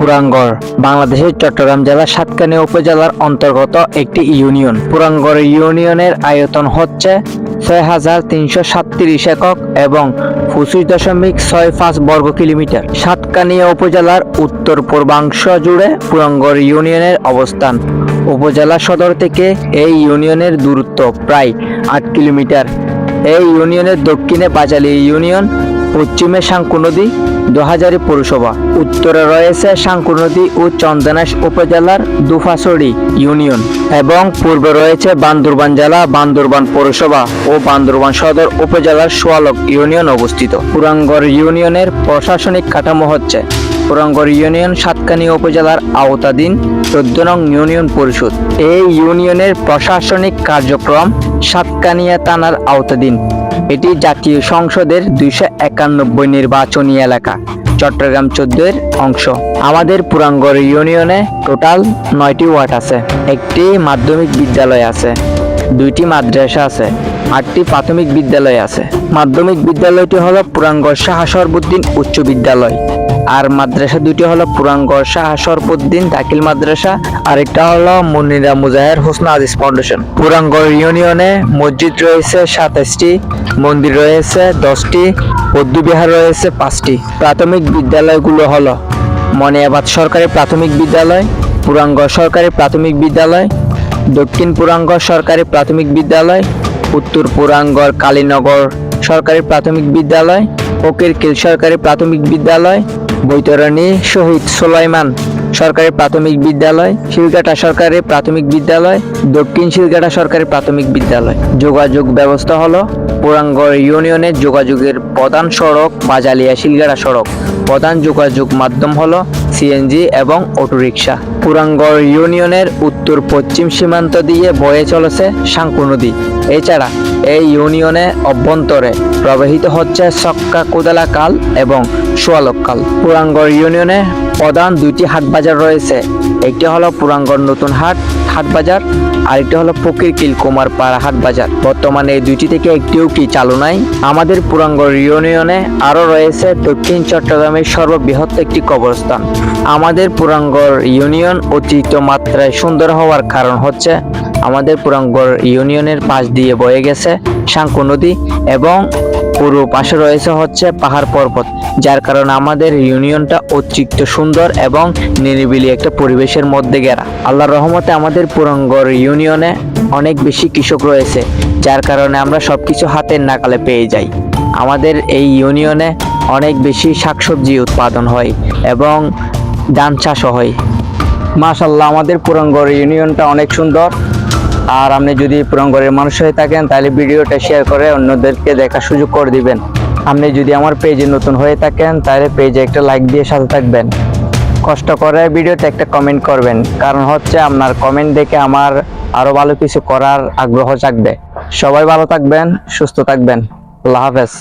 পুরাঙ্গড়, বাংলাদেশের চট্টগ্রাম জেলার সাতকানিয়া উপজেলার অন্তর্গত একটি ইউনিয়ন। পুরাঙ্গড় ইউনিয়নের আয়তন হচ্ছে ছয় হাজার তিনশো সাতত্রিশ একক এবং পঁচিশ দশমিক ছয় পাঁচ বর্গ কিলোমিটার। সাতকানিয়া উপজেলার উত্তর পূর্বাংশ জুড়ে পুরাঙ্গড় ইউনিয়নের অবস্থান। উপজেলা সদর থেকে এই ইউনিয়নের দূরত্ব প্রায় আট কিলোমিটার। এই ইউনিয়নের দক্ষিণে পাঁচালী ইউনিয়ন পশ্চিমে শাঙ্কু নদী, দোহাজারি পৌরসভা। উত্তরে রয়েছে শাঙ্কু নদী ও চন্দনাশ উপজেলার দুফাসড়ি ইউনিয়ন এবং পূর্বে রয়েছে বান্দরবান জেলা, বান্দরবান পৌরসভা ও বান্দরবান সদর উপজেলার সোয়ালক ইউনিয়ন অবস্থিত। পুরাঙ্গর ইউনিয়নের প্রশাসনিক কাঠামো হচ্ছে পুরাঙ্গর ইউনিয়ন সাতকানিয়া উপজেলার আওতাধীন চোদ্দ নং ইউনিয়ন পরিষদ। এই ইউনিয়নের প্রশাসনিক কার্যক্রম সাতকানিয়া থানার আওতাধীন। এটি জাতীয় সংসদের দুইশো একানব্বই নির্বাচনী এলাকা, চট্টগ্রাম চোদ্দের অংশ। আমাদের পুরাঙ্গর ইউনিয়নে টোটাল নয়টি ওয়ার্ড আছে, একটি মাধ্যমিক বিদ্যালয় আছে, দুইটি মাদ্রাসা আছে, আটটি প্রাথমিক বিদ্যালয় আছে। মাধ্যমিক বিদ্যালয়টি হলো পুরাঙ্গর শাহ সরবুদ্দিন উচ্চ বিদ্যালয়। আর মাদ্রাসা দুটি হলো পুরাঙ্গর শাহ সরবুদ্দিন দাখিল মাদ্রাসা, আরেকটা হলো মুনিরা মুজাহের হোসনা আজিজ ফাউন্ডেশন। পুরাঙ্গর ইউনিয়নে মসজিদ রয়েছে সাতাশটি, মন্দির রয়েছে দশটি, বৌদ্ধবিহার রয়েছে পাঁচটি। প্রাথমিক বিদ্যালয়গুলো হলো মনিয়াবাদ সরকারি প্রাথমিক বিদ্যালয় পুরাঙ্গর সরকারি প্রাথমিক বিদ্যালয়, দক্ষিণ পুরাঙ্গর সরকারি প্রাথমিক বিদ্যালয়, উত্তর পুরাঙ্গর কালীনগর সরকারি প্রাথমিক বিদ্যালয় ফকিরকিল সরকারি প্রাথমিক বিদ্যালয় বৈতরণী শহীদ সোলাইমান সরকারি প্রাথমিক বিদ্যালয়, শিলঘাটা সরকারি প্রাথমিক বিদ্যালয়, দক্ষিণ শিলঘাটা সরকারি প্রাথমিক বিদ্যালয়। যোগাযোগ ব্যবস্থা হলো পুরাঙ্গর ইউনিয়নের যোগাযোগের প্রধান সড়ক বাজালিয়া শিলঘাটা সড়ক। প্রধান যোগাযোগ মাধ্যম হল সিএনজি এবং অটোরিকশা। পুরাঙ্গর ইউনিয়নের উত্তর পশ্চিম সীমান্ত দিয়ে বয়ে চলেছে শাঙ্কু নদী। এছাড়া এই ইউনিয়নে অভ্যন্তরে প্রবাহিত হচ্ছে সক্কা কোদালা কাল এবং সোয়ালক কাল পুরাঙ্গর ইউনিয়নে প্রধান দুটি হাটবাজার রয়েছে। একটি হলো পুরাঙ্গর নতুন হাট হাট বাজার, আরেকটি হলো ফকিরকিল কুমারপাড়া হাট বাজার। বর্তমানে এই দুইটি থেকে একটিও কি চালু নাই? আমাদের পুরাঙ্গর ইউনিয়নে আরও রয়েছে দক্ষিণ চট্টগ্রামের সর্ববৃহৎ একটি কবরস্থান। আমাদের পুরাঙ্গর ইউনিয়ন অতিরিক্ত মাত্রায় সুন্দর হওয়ার কারণ হচ্ছে আমাদের পুরাঙ্গর ইউনিয়নের পাশ দিয়ে বয়ে গেছে শাঙ্কু নদী এবং পূর্ব পাশে রয়েছে হচ্ছে পাহাড় পর্বত, যার কারণে আমাদের ইউনিয়নটা অতিরিক্ত সুন্দর এবং নিরিবিলি একটা পরিবেশের মধ্যে ঘেরা আল্লাহর রহমতে আমাদের পুরঙ্গর ইউনিয়নে অনেক বেশি কৃষক রয়েছে, যার কারণে আমরা সব কিছু হাতের নাগালে পেয়ে যাই। আমাদের এই ইউনিয়নে অনেক বেশি শাকসবজি উৎপাদন হয় এবং ধান চাষও হয়। মাশাল্লাহ আমাদের পুরঙ্গর ইউনিয়নটা অনেক সুন্দর। আর আপনি যদি পুরঙ্গরের মানুষ হয়ে থাকেন, তাহলে ভিডিওটা শেয়ার করে অন্যদেরকে দেখার সুযোগ করে দিবেন। আপনি যদি আমার পেজে নতুন হয়ে থাকেন, তাহলে পেজে একটা লাইক দিয়ে সাথে থাকবেন। কষ্ট করে ভিডিওতে একটা কমেন্ট করবেন, কারণ হচ্ছে আপনার কমেন্ট দেখে আমার আরও ভালো কিছু করার আগ্রহ জাগবে। সবাই ভালো থাকবেন, সুস্থ থাকবেন। আল্লাহ হাফেজ।